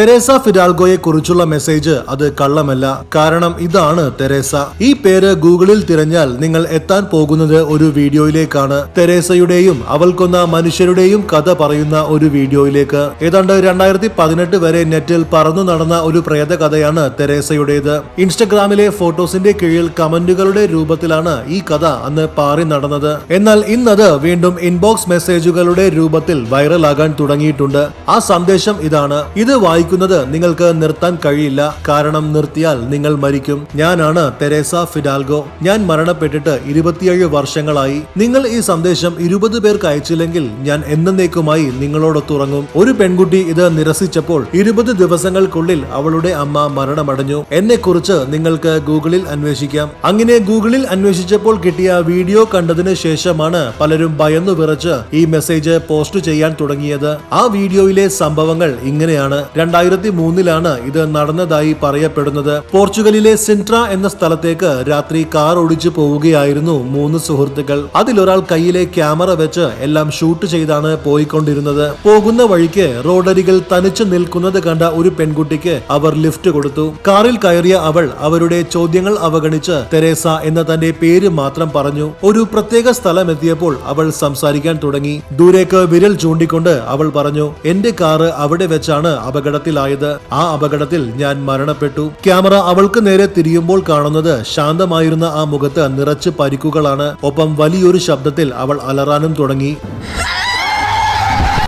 Teresa ഫിഡാൽഗോയെ കുറിച്ചുള്ള message അത് കള്ളമല്ല. കാരണം ഇതാണ് തെരേസ. ഈ പേര് ഗൂഗിളിൽ തിരഞ്ഞാൽ നിങ്ങൾ എത്താൻ പോകുന്നത് ഒരു വീഡിയോയിലേക്കാണ്. തെരേസയുടെയും അവൾക്കൊന്ന മനുഷ്യരുടെയും കഥ പറയുന്ന ഒരു വീഡിയോയിലേക്ക്. ഏതാണ്ട് രണ്ടായിരത്തി പതിനെട്ട് വരെ നെറ്റിൽ പറന്നു നടന്ന ഒരു പ്രേത കഥയാണ് തെരേസയുടേത്. ഇൻസ്റ്റഗ്രാമിലെ ഫോട്ടോസിന്റെ കീഴിൽ കമന്റുകളുടെ രൂപത്തിലാണ് ഈ കഥ അന്ന് പാറി നടന്നത്. എന്നാൽ ഇന്നത് വീണ്ടും ഇൻബോക്സ് മെസ്സേജുകളുടെ രൂപത്തിൽ വൈറലാകാൻ തുടങ്ങിയിട്ടുണ്ട്. ആ സന്ദേശം ഇതാണ്. ഇത് വായിക്കുന്നത് നിങ്ങൾക്ക് നിർത്താൻ കഴിയില്ല. കാരണം നിർത്തിയാൽ നിങ്ങൾ മരിക്കും. ഞാനാണ് തെരേസ ഫിഡാൽഗോ ഞാൻ മരണപ്പെട്ടിട്ട് ഇരുപത്തിയേഴ് വർഷങ്ങളായി. നിങ്ങൾ ഈ സന്ദേശം ഇരുപത് പേർക്ക് അയച്ചില്ലെങ്കിൽ ഞാൻ എന്നേക്കുമായി നിങ്ങളോടൊത്തുറങ്ങും. ഒരു പെൺകുട്ടി ഇത് നിരസിച്ചപ്പോൾ ഇരുപത് ദിവസങ്ങൾക്കുള്ളിൽ അവളുടെ അമ്മ മരണമടഞ്ഞു. എന്നെ കുറിച്ച് നിങ്ങൾക്ക് ഗൂഗിളിൽ അന്വേഷിക്കാം. അങ്ങനെ ഗൂഗിളിൽ അന്വേഷിച്ചപ്പോൾ കിട്ടിയ വീഡിയോ കണ്ടതിന് ശേഷമാണ് പലരും ഭയന്നു വിറച്ച് ഈ മെസ്സേജ് പോസ്റ്റ് ചെയ്യാൻ തുടങ്ങിയത്. ആ വീഡിയോയിലെ സംഭവങ്ങൾ ഇങ്ങനെയാണ്. രണ്ടായിരത്തി മൂന്നിലാണ് ഇത് നടന്നതായി പറയപ്പെടുന്നത്. പോർച്ചുഗലിലെ സിൻട്ര എന്ന സ്ഥലത്തേക്ക് രാത്രി കാർ ഓടിച്ചു പോവുകയായിരുന്നു മൂന്ന് സുഹൃത്തുക്കൾ. അതിലൊരാൾ കയ്യിലെ ക്യാമറ വെച്ച് എല്ലാം ഷൂട്ട് ചെയ്താണ് പോയിക്കൊണ്ടിരുന്നത്. പോകുന്ന വഴിക്ക് റോഡരികൾ തനിച്ചു നിൽക്കുന്നത് കണ്ട ഒരു പെൺകുട്ടിക്ക് അവർ ലിഫ്റ്റ് കൊടുത്തു. കാറിൽ കയറിയ അവൾ അവരുടെ ചോദ്യങ്ങൾ അവഗണിച്ച് തെരേസ എന്ന തന്റെ പേര് മാത്രം പറഞ്ഞു. ഒരു പ്രത്യേക സ്ഥലമെത്തിയപ്പോൾ അവൾ സംസാരിക്കാൻ തുടങ്ങി. ദൂരേക്ക് വിരൽ ചൂണ്ടിക്കൊണ്ട് അവൾ പറഞ്ഞു എന്റെ കാറ് അവിടെ വെച്ചാണ് അപകടത്തിലായത്. ആ അപകടത്തിൽ ഞാൻ മരണപ്പെട്ടു. ക്യാമറ അവൾക്ക് നേരെ തിരിയുമ്പോൾ കാണുന്നത് ശാന്തമായിരുന്ന ആ മുഖത്ത് നിറച്ച് പരിക്കുകളാണ്. ഒപ്പം വലിയൊരു ശബ്ദത്തിൽ അവൾ അലറാനും തുടങ്ങി.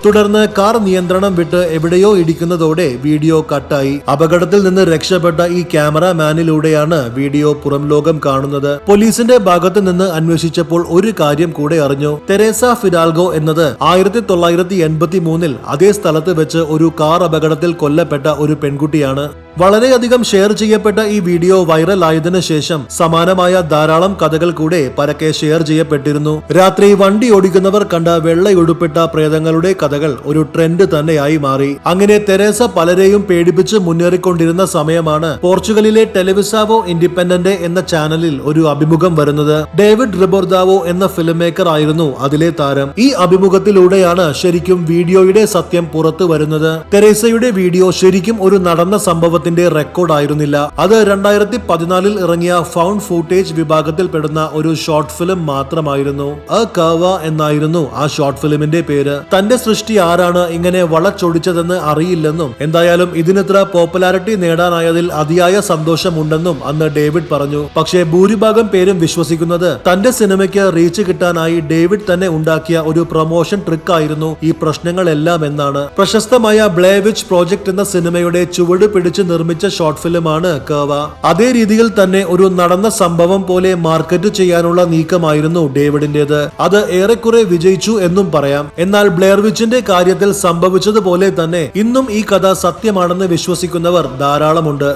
തുടർന്ന് കാർ നിയന്ത്രണം വിട്ട് എവിടെയോ ഇടിക്കുന്നതോടെ വീഡിയോ കട്ടായി. അപകടത്തിൽ നിന്ന് രക്ഷപ്പെട്ട ഈ ക്യാമറാമാനിലൂടെയാണ് വീഡിയോ പുറം ലോകം കാണുന്നത്. പോലീസിന്റെ ഭാഗത്ത് നിന്ന് അന്വേഷിച്ചപ്പോൾ ഒരു കാര്യം കൂടെ അറിഞ്ഞു. തെരേസ ഫിഡാൽഗോ എന്നത് ആയിരത്തി തൊള്ളായിരത്തി എൺപത്തി മൂന്നിൽ അതേ സ്ഥലത്ത് വെച്ച് ഒരു കാർ അപകടത്തിൽ കൊല്ലപ്പെട്ട ഒരു പെൺകുട്ടിയാണ്. വളരെയധികം ഷെയർ ചെയ്യപ്പെട്ട ഈ വീഡിയോ വൈറൽ ആയതിനു ശേഷം സമാനമായ ധാരാളം കഥകൾ കൂടെ പരക്കെ ഷെയർ ചെയ്യപ്പെട്ടിരുന്നു. രാത്രി വണ്ടി ഓടിക്കുന്നവർ കണ്ട വെള്ളയുടുപ്പിട്ട പ്രേതങ്ങളുടെ കഥകൾ ഒരു ട്രെൻഡ് തന്നെയായി മാറി. അങ്ങനെ തെരേസ പലരെയും പേടിപ്പിച്ച് മുന്നേറിക്കൊണ്ടിരുന്ന സമയമാണ് പോർച്ചുഗലിലെ ടെലിവിസാവോ ഇൻഡിപെൻഡന്റ് എന്ന ചാനലിൽ ഒരു അഭിമുഖം വരുന്നത്. ഡേവിഡ് റിബോർദാവോ എന്ന ഫിലിം മേക്കർ ആയിരുന്നു അതിലെ താരം. ഈ അഭിമുഖത്തിലൂടെയാണ് ശരിക്കും വീഡിയോയുടെ സത്യം പുറത്തു വരുന്നത്. തെരേസയുടെ വീഡിയോ ശരിക്കും ഒരു നടന്ന സംഭവത്തിന്റെ റെക്കോർഡ് ആയിരുന്നില്ല. അത് രണ്ടായിരത്തി പതിനാലിൽ ഇറങ്ങിയ ഫൗണ്ട് ഫൂട്ടേജ് വിഭാഗത്തിൽപ്പെടുന്ന ഒരു ഷോർട്ട് ഫിലിം മാത്രമായിരുന്നു. അ കവ എന്നായിരുന്നു ആ ഷോർട്ട് ഫിലിമിന്റെ പേര്. തന്റെ സൃഷ്ടി ആരാണ് ഇങ്ങനെ വളച്ചൊടിച്ചതെന്ന് അറിയില്ലെന്നും എന്തായാലും ഇതിനിത്ര പോപ്പുലാരിറ്റി നേടാനായതിൽ അതിയായ സന്തോഷമുണ്ടെന്നും അന്ന് ഡേവിഡ് പറഞ്ഞു. പക്ഷേ ഭൂരിഭാഗം പേരും വിശ്വസിക്കുന്നത് തന്റെ സിനിമയ്ക്ക് റീച്ച് കിട്ടാനായി ഡേവിഡ് തന്നെ ഉണ്ടാക്കിയ ഒരു പ്രൊമോഷൻ ട്രിക്ക് ആയിരുന്നു ഈ പ്രശ്നങ്ങളെല്ലാം എന്നാണ്. പ്രശസ്തമായ ബ്ലേവിച്ച് പ്രോജക്ട് എന്ന സിനിമയുടെ ചുവട് പിടിച്ച് നിർമ്മിച്ച ഷോർട്ട് ഫിലിമാണ് കേവ അതേ രീതിയിൽ തന്നെ ഒരു നടന്ന സംഭവം പോലെ മാർക്കറ്റ് ചെയ്യാനുള്ള നീക്കമായിരുന്നു ഡേവിഡിന്റേത്. അത് ഏറെക്കുറെ വിജയിച്ചു എന്നും പറയാം. എന്നാൽ ബ്ലെയർവിച്ചിന്റെ കാര്യത്തിൽ സംഭവിച്ചതുപോലെ തന്നെ ഇന്നും ഈ കഥ സത്യമാണെന്ന് വിശ്വസിക്കുന്നവർ ധാരാളമുണ്ട്.